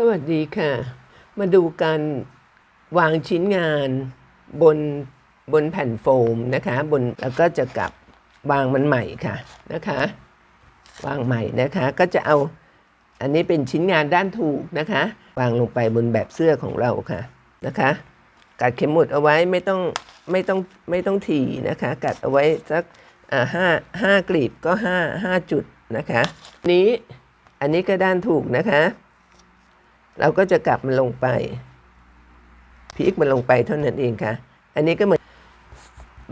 สวัสดีค่ะ มาดูการวางชิ้นงานบนบนแผ่นโฟมนะคะบนแล้วก็จะกลับวางมันใหม่ค่ะนะคะ วางใหม่นะคะก็จะเอาอันนี้เป็นชิ้นงานด้านถูกนะคะ วางลงไปบนแบบเสื้อของเราค่ะนะคะกัดเข็มหมุดเอาไว้ไม่ต้องไม่ต้องไม่ต้องถี่นะคะ กัดเอาไว้สักอ่าห้าห้ากลีบก็ห้าห้าจุดนะคะ นี้อันนี้ก็ด้านถูกนะคะ เราก็จะกลับมันลงไปพลิกมันลงไปเท่านั้นเองค่ะ อันนี้ก็เหมือน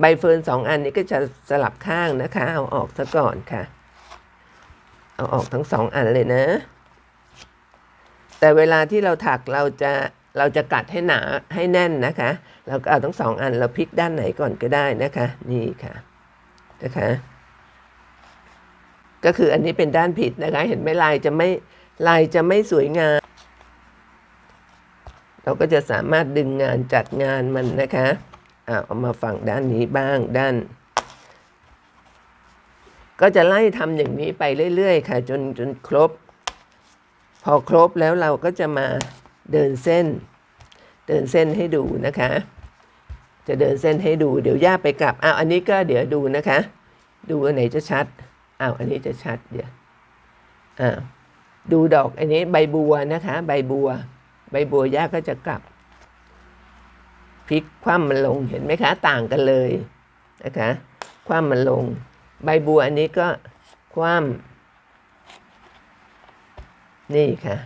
ใบเฟิร์นสองอันนี้ก็จะสลับข้างนะคะ เอาออกซะก่อนค่ะ เอาออกทั้งสองอันเลยนะ แต่เวลาที่เราถักเราจะเราจะกัดให้หนาให้แน่นนะคะ เราก็เอาทั้งสองอันเราพลิกด้านไหนก่อนก็ได้นะคะ นี่ค่ะนะคะ ก็คืออันนี้เป็นด้านผิดนะคะ เห็นไหมลายจะไม่ลายจะไม่สวยงาม เราก็จะสามารถดึงงานจัดงานมันนะคะอ่าเอามาฝั่งด้านนี้บ้างด้าน ก็จะไล่ทำอย่างนี้ไปเรื่อยๆ ค่ะ จนจนครบ พอครบแล้วเราก็จะมาเดินเส้น เดินเส้นให้ดูนะคะ จะเดินเส้นให้ดูเดี๋ยวย่าไปกลับอ้าวอันนี้ก็เดี๋ยวดูนะคะ ดูอันไหนจะชัดอ้าวอันนี้จะชัดเดี๋ยวอ้าวดูดอกอันนี้ใบบัวนะคะ ใบบัว ใบบัวย่าก็จะกลับพลิกคว่ำมันลงเห็นไหมคะ ต่างกันเลยนะคะคว่ำมันลง ใบบัวอันนี้ก็คว่ำนี่ค่ะ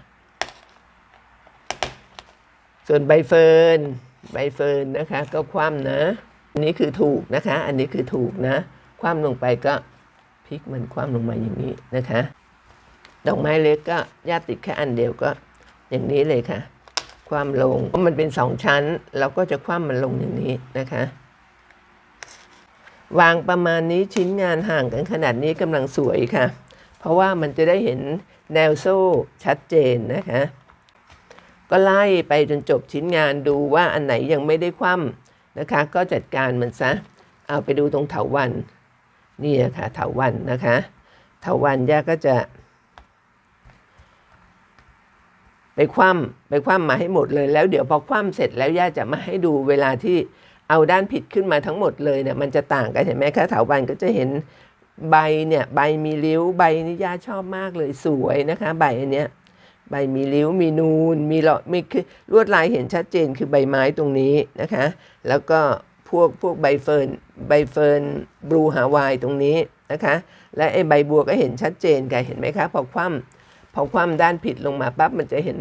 ส่วนใบเฟิร์นใบเฟิร์นนะคะ ก็คว่ำนะอันนี้คือถูกนะคะ อันนี้คือถูกนะ คว่ำลงไปก็พลิกมันคว่ำลงมาอย่างนี้นะคะ ดอกไม้เล็กก็ญาติติดแค่อันเดียวก็อย่างนี้เลยค่ะ คว่ำลงเพราะมันเป็นสองชั้น เราก็จะคว่ำมันลงอย่างนี้นะคะ วางประมาณนี้ชิ้นงานห่างกันขนาดนี้กำลังสวยค่ะ เพราะว่ามันจะได้เห็นแนวโซ่ชัดเจนนะคะ ก็ไล่ไปจนจบชิ้นงานดูว่าอันไหนยังไม่ได้คว่ำนะคะ ก็จัดการมันซะ เอาไปดูตรงเถาวันนี่ค่ะเถาวันนะคะ เถาวันย่าก็จะ ไปคว่ำไปคว่ำมาให้หมดเลย แล้วเดี๋ยวพอคว่ำเสร็จแล้วย่าจะมาให้ดูเวลาที่เอาด้านผิดขึ้นมาทั้งหมดเลยเนี่ยมันจะต่างกันเห็นไหมคะถาวันก็จะเห็นใบเนี่ยใบมีริ้วใบนี่ย่าชอบมากเลยสวยนะคะ ใบอันเนี้ยใบมีริ้วมีนูน มีหลอดมีคือลวดลายเห็นชัดเจนคือใบไม้ตรงนี้นะคะ แล้วก็พวกพวกใบเฟิร์นใบเฟิร์นบลูฮาวายตรงนี้นะคะ และไอ้ใบบัวก็เห็นชัดเจนกันเห็นไหมคะพอคว่ำพอคว่ำด้านผิดลงมาปั๊บมันจะเห็น